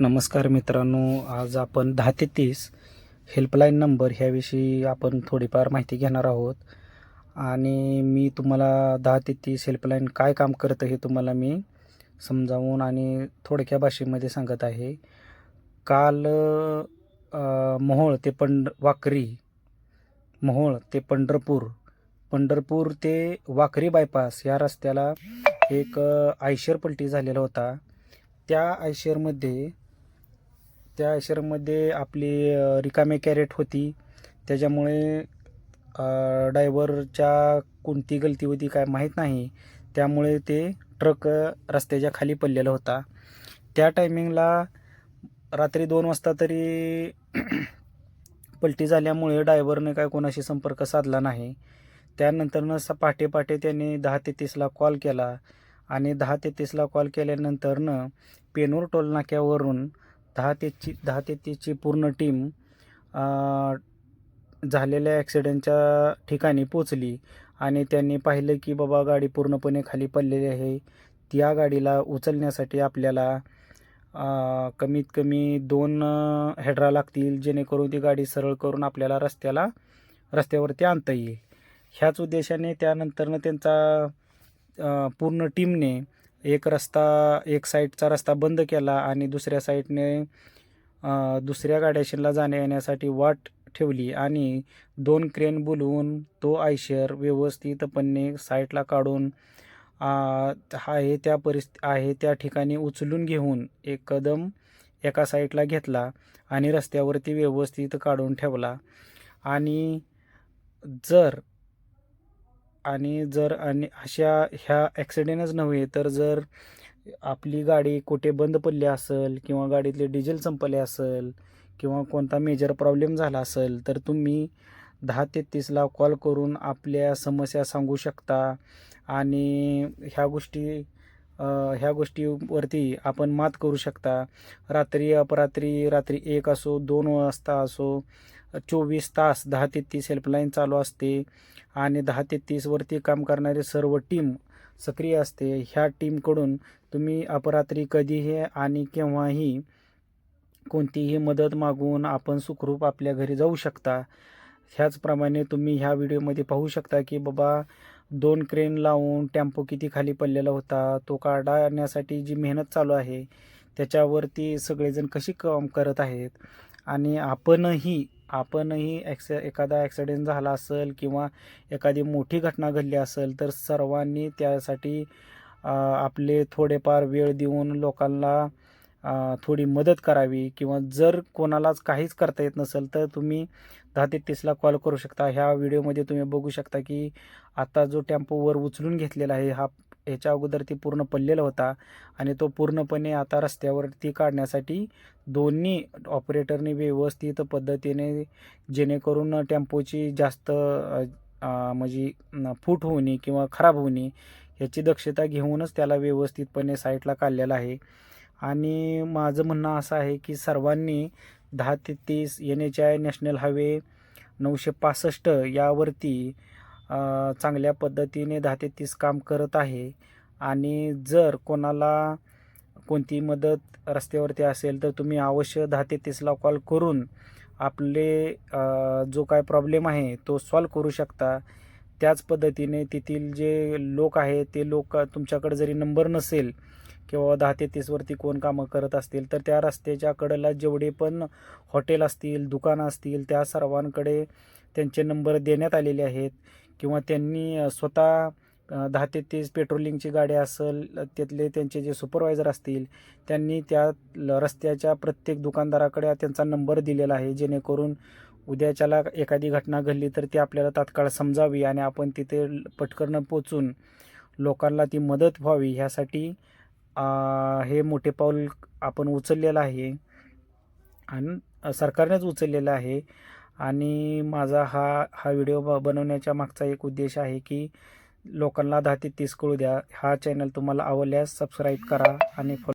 नमस्कार मित्रांनो आज आपण दहा ते तीस हेल्पलाईन नंबर ह्याविषयी आपण थोडीफार माहिती घेणार आहोत. आणि मी तुम्हाला दहा ते तीस हेल्पलाईन काय काम करतं हे तुम्हाला मी समजावून आणि थोडक्या भाषेमध्ये सांगत आहे. काल मोहोळ ते पंढ वाकरी मोहोळ ते पंढरपूर पंढरपूर ते वाकरी बायपास या रस्त्याला एक आयशर पलटी झालेला होता. त्या आयशरमध्ये त्या आयशरमध्ये आपली रिकामे कॅरेट होती. त्याच्यामुळे डायव्हरच्या कोणती गलती होती काय माहीत नाही. त्यामुळे ते ट्रक रस्त्याच्या खाली पडलेला होता. त्या टायमिंगला रात्री दोन वाजता तरी पलटी झाल्यामुळे डायव्हरने काय कोणाशी संपर्क साधला नाही. त्यानंतरनं स पहाटे पहाटे त्याने दहा ते तीसला कॉल केला. आणि दहा ते तीसला कॉल केल्यानंतरनं पेनूर टोल नाक्यावरून दहा तेची दहा तेतीची पूर्ण टीम झालेल्या ॲक्सिडेंटच्या ठिकाणी पोचली आणि त्यांनी पाहिलं की बाबा गाडी पूर्णपणे खाली पडलेली आहे. त्या गाडीला उचलण्यासाठी आपल्याला कमीत कमी दोन हेड्रा लागतील. जेणेकरून ती गाडी सरळ करून आपल्याला रस्त्याला रस्त्यावरती आणता येईल. ह्याच उद्देशाने त्यानंतरनं त्यांचा पूर्ण टीमने एक रस्ता एक साईडचा रस्ता बंद केला आणि दुसऱ्या साईडने दुसऱ्या गाड्याशीला जाण्या येण्यासाठी वाट ठेवली आणि दोन क्रेन बोलवून तो आयशर व्यवस्थितपणे साईटला काढून आहे त्या परिस्थिती आहे त्या ठिकाणी उचलून घेऊन एक कदम एका साईडला घेतला आणि रस्त्यावरती व्यवस्थित काढून ठेवला. आणि जर आणि जर आणि अशा ह्या ॲक्सिडेंटच नव्हे तर जर आपली गाडी कुठे बंद पडली असेल किंवा गाडीतले डिझेल संपले असेल किंवा कोणता मेजर प्रॉब्लेम झाला असेल तर तुम्ही दहा ते तीसला कॉल करून आपल्या समस्या सांगू शकता. आणि ह्या गोष्टी ह्या गोष्टीवरती आपण मात करू शकता. रात्री अपरात्री रात्री एक असो दोन वाजता असो चोवीस तास दहा ते तीस हेल्पलाईन चालू असते. आणि दहा ते तीसवरती काम करणारी सर्व टीम सक्रिय असते. ह्या टीमकडून तुम्ही अपरात्री कधीही आणि केव्हाही कोणतीही मदत मागून आपण सुखरूप आपल्या घरी जाऊ शकता. ह्याचप्रमाणे तुम्ही ह्या व्हिडिओमध्ये पाहू शकता की बाबा दोन क्रेन लावून टेम्पो किती खाली पडलेला होता तो काढण्यासाठी जी मेहनत चालू आहे त्याच्यावरती सगळेजण कशी काम करत आहेत? आणि आपणही आपणही ॲक्स एखादा ॲक्सिडेंट झाला असेल किंवा एखादी मोठी घटना घडली असेल तर सर्वांनी त्यासाठी आपले थोडेफार वेळ देऊन लोकांना थोडी मदत करावी. किंवा जर कोणालाच काहीच करता येत नसेल तर तुम्ही दहा ते तीसला कॉल करू शकता. ह्या व्हिडिओमध्ये तुम्ही बघू शकता की आता जो टेम्पो वर उचलून घेतलेला आहे हा याच्या अगोदर ती पूर्ण पडलेला होता आणि तो पूर्णपणे आता रस्त्यावरती काढण्यासाठी दोन्ही ऑपरेटरने व्यवस्थित पद्धतीने जेणेकरून टेम्पोची जास्त म्हणजे फूट होऊ नये किंवा खराब होऊ नये याची दक्षता घेऊनच त्याला व्यवस्थितपणे साईटला काढलेला आहे. आणि माझं म्हणणं असं आहे की सर्वांनी दहा ते तीस N H I national highway नऊशे पासष्ट यावरती चांगल्या पद्धतीने दहा ते तीस काम करत आहे. आणि जर कोणाला कोणती मदत रस्त्यावरती असेल तर तुम्ही अवश्य दहा ते तीसला कॉल करून आपले जो काय प्रॉब्लेम आहे तो सॉल्व करू शकता. त्याच पद्धतीने तेथील जे लोक आहेत ते लोक तुमच्याकडे जरी नंबर नसेल किंवा दहा ते तीसवरती कोण कामं करत असतील तर त्या रस्त्याच्या कडेला जेवढे पण हॉटेल असतील दुकानं असतील त्या सर्वांकडे त्यांचे नंबर देण्यात आलेले आहेत. किंवा त्यांनी स्वतः दहा ते तीस पेट्रोलिंगची गाडी असेल त्यातले त्यांचे जे सुपरवायझर असतील त्यांनी त्या ल- रस्त्याच्या प्रत्येक दुकानदाराकडे त्यांचा नंबर दिलेला आहे. जेणेकरून उद्याच्याला एखादी घटना घडली तर ती आपल्याला तात्काळ समजावी आणि आपण तिथे पटकन पोचून लोकांना ती मदत व्हावी. ह्यासाठी हे मोठे पाऊल आपण उचललेलं आहे. आणि सरकारनेच उचललेलं आहे. आणि माझा हा हा व्हिडिओ ब बनवण्याच्या मागचा एक उद्देश आहे की लोकांना दहा ते तीस कळू द्या. हा चॅनल तुम्हाला आवडल्यास सबस्क्राईब करा आणि फॉलो